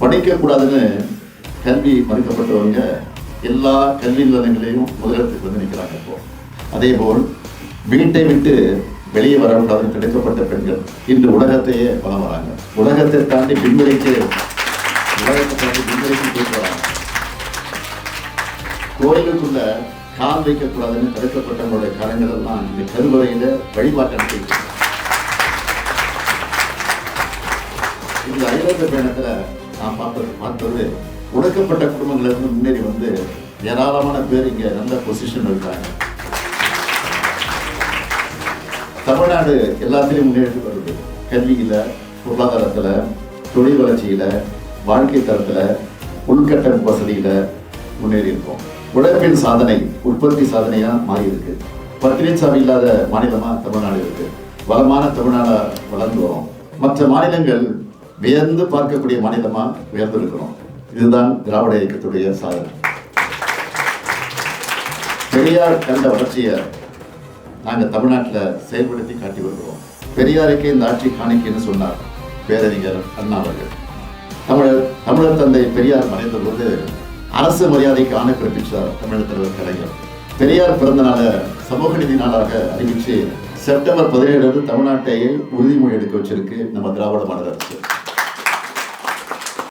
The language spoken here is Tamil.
படிக்கக்கூடாதுன்னு கல்வி மறுக்கப்பட்டவங்க எல்லா கல்வி நிலையங்களையும் முதலிடத்துக்கு வந்து நிற்கிறாங்க இப்போ. அதே போல் வீட்டை விட்டு வெளியே வரக்கூடாதுன்னு கிடைக்கப்பட்ட பெண்கள் இன்று உலகத்தையே வளம் வராங்க. உலகத்தை தாண்டி விண்வெளிக்கு உலகத்தை தாண்டி விண்வெளிக்கு போயிட்டு வராங்க கோயிலுக்குள்ள கால் வைக்கக்கூடாதுன்னு தடுக்கப்பட்டவங்களுடைய காலங்கள் எல்லாம் இந்த கருவறையில வழிபாட்டு நடத்திட்டு இந்த ஐரோப்பிய பயணத்துல நான் பார்த்தது பார்த்தது ஒடுக்கப்பட்ட குடும்பங்கள்லேருந்து முன்னேறி வந்து ஏராளமான பேர் இங்க நல்ல பொசிஷன் இருக்காங்க. தமிழ்நாடு எல்லாத்திலையும் முன்னேறி வருது. கல்வியில பொருளாதாரத்துல தொழில் வளர்ச்சியில் வாழ்க்கை தரத்துல உள்கட்டமைப்பு வசதியில முன்னேறி இருக்கோம். உழைப்பின் சாதனை உற்பத்தி சாதனையா மாறி இருக்கு சாவி இல்லாத மாநிலமா தமிழ்நாடு இருக்கு. வளமான தமிழ்நாடா வளர்ந்து வரும். மற்ற மாநிலங்கள் வியந்து பார்க்கக்கூடிய மாநிலமா உயர்ந்திருக்கிறோம். இதுதான் திராவிட இயக்கத்துடைய சாதனை. பெரியார் கண்ட வளர்ச்சியை நாங்கள் தமிழ்நாட்டில் செயல்படுத்தி காட்டி வருகிறோம். பெரியாருக்கே இந்த ஆட்சி காணிக்கைன்னு சொன்னார் பேரறிஞர் அண்ணா அவர்கள். தமிழர் தமிழர் தந்தை பெரியார் மறைந்த போது அரசு மரியாதைக்கு ஆணை பிறப்பித்தார் தமிழர் தலைவர் கலைஞர். பெரியார் பிறந்த நாளை சமூக நீதி நாளாக அறிவித்து செப்டம்பர் பதினேழு தமிழ்நாட்டையே உறுதிமொழி எடுக்க வச்சிருக்கு நம்ம திராவிட மாநில அரசு.